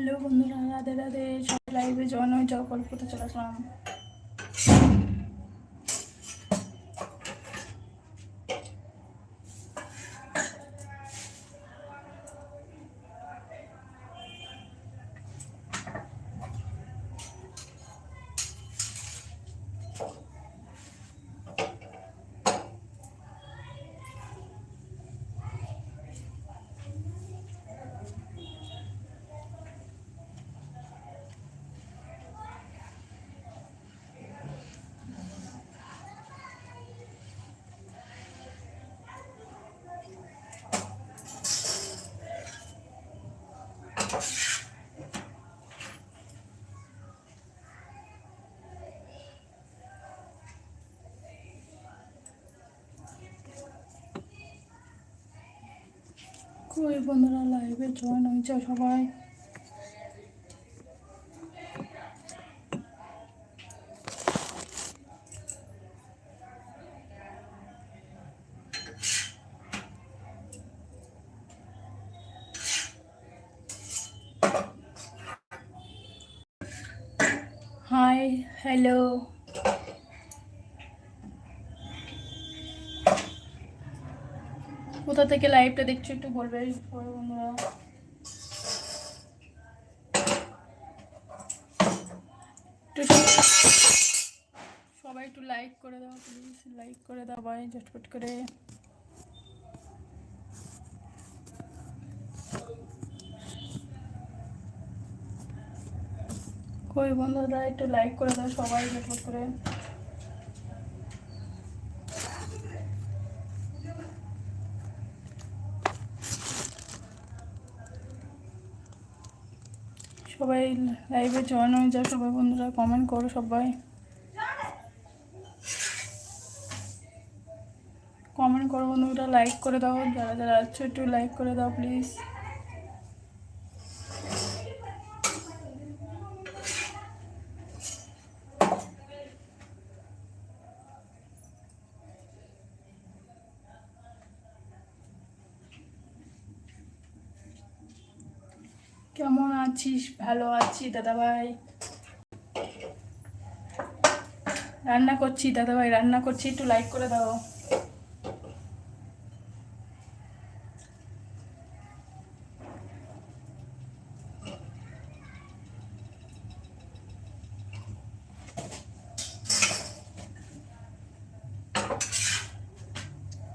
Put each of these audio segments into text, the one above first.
Hello বন্ধুরা রাধে রাধে। সব লাইভে জয়েন হয়ে যাও গল্পতে চলে আসলাম। কই বন্ধুরা লাইভে জয়েন হয়ে যাও সবাই। হাই হ্যালো কোথা থেকে লাইভটা দেখছ একটু বলবে বন্ধুরা। একটু সবাই একটু লাইক করে দাও প্লিজ লাইক করে দাও ভাই, ঝটপট করে। কই বন্ধুরা, একটু লাইক করে দাও সবাই, ঝটপট করে। সবাই লাইভে জয়েন হয়ে যাও, সবাই বন্ধুরা কমেন্ট করো সবাই। কমেন্ট করো বন্ধুরা লাইক করে দাও, যারা যারা আছো একটু লাইক করে দাও প্লিজ আছিস? ভালো আছি, দাদাভাই। রান্না করছি, দাদাভাই, রান্না করছি। একটু লাইক করে দাও।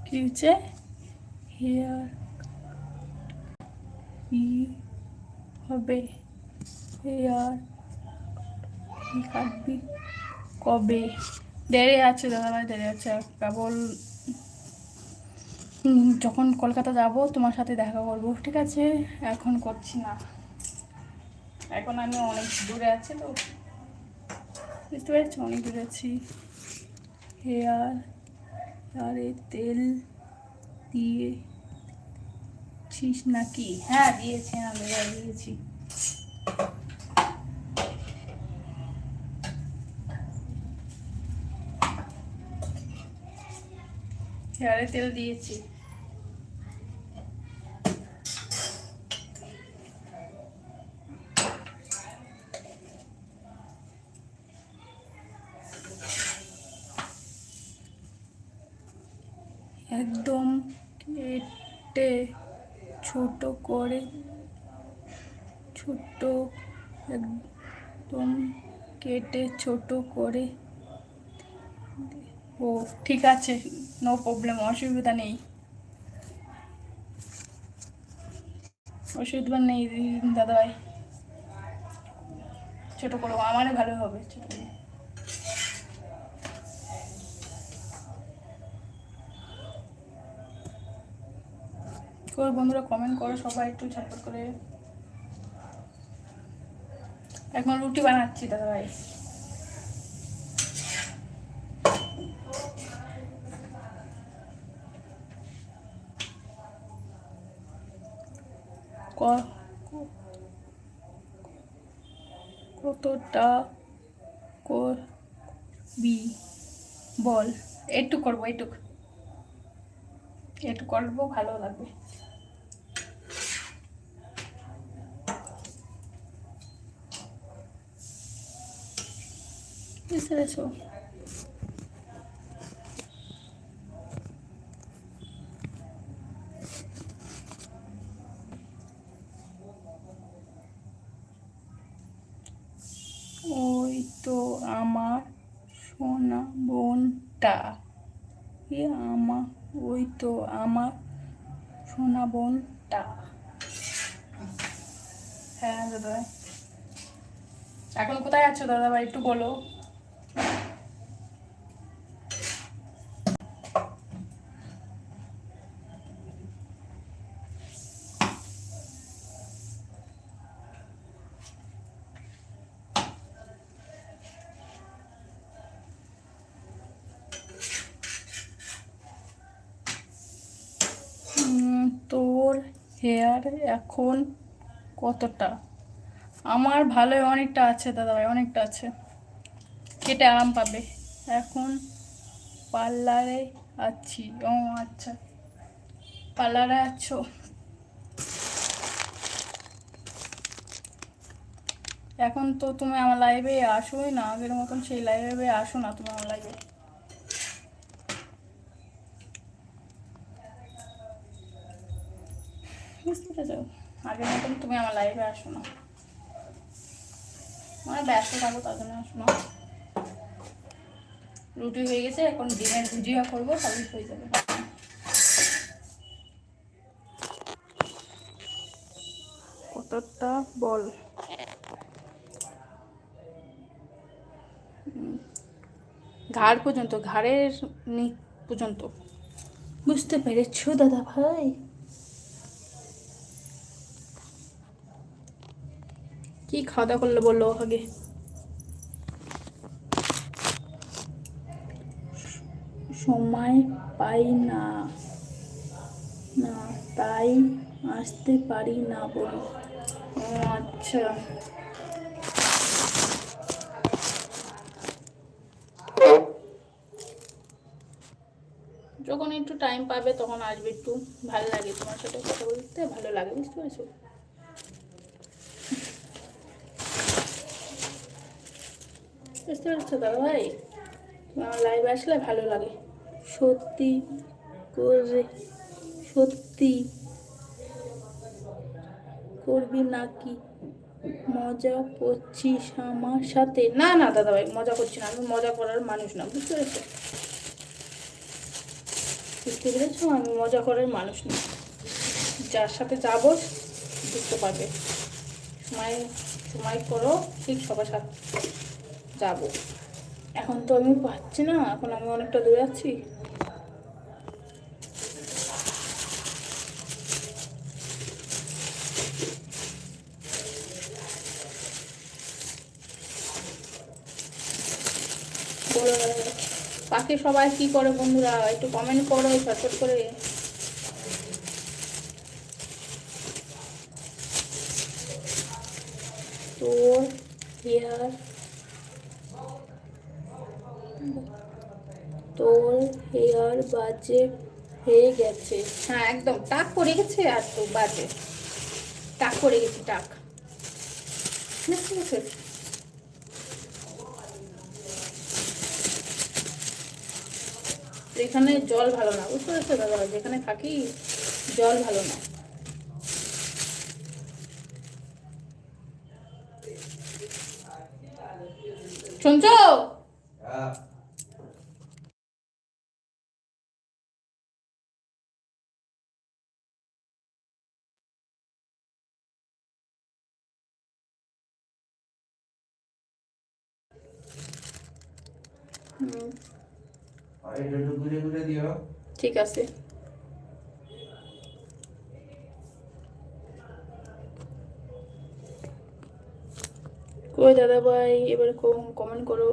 কি হচ্ছে? হেয়ার হবে। আর কি কাটবি? কবে? দেরি আছে দাদাভাই, দেরি আছে। কেবল যখন কলকাতা যাব, তোমার সাথে দেখা করব, ঠিক আছে? এখন করছি না। এখন আমি অনেক দূরে আছি তো। বুঝতে পেরেছি? অনেক দূরে আছি। হেয়ার আরে তেল দিয়ে ছিস নাকি? হ্যাঁ দিয়েছি আমি দিয়েছি। হেয়ারে তেল দিয়েছি। একদম কেটে ছোট করে, ছোট একদম কেটে ছোট করে ও, ঠিক আছে নো প্রবলেম অসুবিধা নেই। অসুবিধা নেই দাদাভাই। ছোট করব আমারও ভালো হবে, ছোট করে। বন্ধুরা কমেন্ট করো, সবাই একটু ঝটপট করে। এখন রুটি বানাচ্ছি, দাদা ভাই। কতটা করবি? বল একটু করব একটু একটু করব ভালো লাগবে। ওই তো আমার সোনা বোনটা। এ আমার ওই তো আমার সোনা বোনটা হ্যাঁ দাদা এখন কোথায় আছো দাদা ভাই একটু বলো উম, তোর হেয়ার এখন কতটা? আমার ভালোই অনেকটা আছে দাদাভাই, অনেকটা আছে। কেটে আরাম পাবে। এখন পার্লারে আছি। ও আচ্ছা। পার্লারে আছো? এখন তো তুমি আমার লাইভে আসোই না। আগের মতন সেই লাইভে আসো না তুমি আমার লাইভে আগের মতন তুমি আমার লাইভে আসো না। মানে ব্যস্ত থাকো তার জন্য আসো না। রুটি হয়ে গেছে এখন ডিমের ভুজিয়া করব তাহলে হয়ে যাবে। কতটা? বল। ঘাড় পর্যন্ত ঘাড়ের নি পর্যন্ত। বুঝতে পেরেছ দাদা ভাই কি খাওয়া দাওয়া করলে বলল আগে? সময় পাই না না, তাই আসতে পারি না বলি। ও আচ্ছা। যখন একটু টাইম পাবে তখন আসবে একটু। ভালো লাগে তোমার সাথে কথা বলতে, ভালো লাগে, বুঝতে পেরেছ? বুঝতে পারছ দাদা ভাই আমার লাইভে আসলে ভালো লাগে। সত্যি? করে সত্যি? করবি নাকি? মজা করছিস আমার সাথে? না না দাদা ভাই মজা করছি না। আমি মজা করার মানুষ না বুঝতে পেরেছ? বুঝতে পেরেছ? আমি মজা করার মানুষ না। যার সাথে যাব বুঝতে পারবে। সময় সময় করো ঠিক সবার সাথে। যাব। এখন তো আমি পাচ্ছি না, এখন আমি অনেকটা দূরে আছি। বাকি সবাই কি করে বন্ধুরা? একটু কমেন্ট করো ঝটপট করে। তোর হেয়ার তোর হেয়ার বাজে হয়ে গেছে। হ্যাঁ একদম। টাক পড়ে গেছে আর তো বাজে। টাক পড়ে গেছে টাক। পেরেছ? এখানে জল ভালো না বুঝতে পারছ দাদা? যেখানে থাকি জল ভালো না। শুনছো ঠিক আছে। কই দাদা ভাই এবার কমেন্ট করো।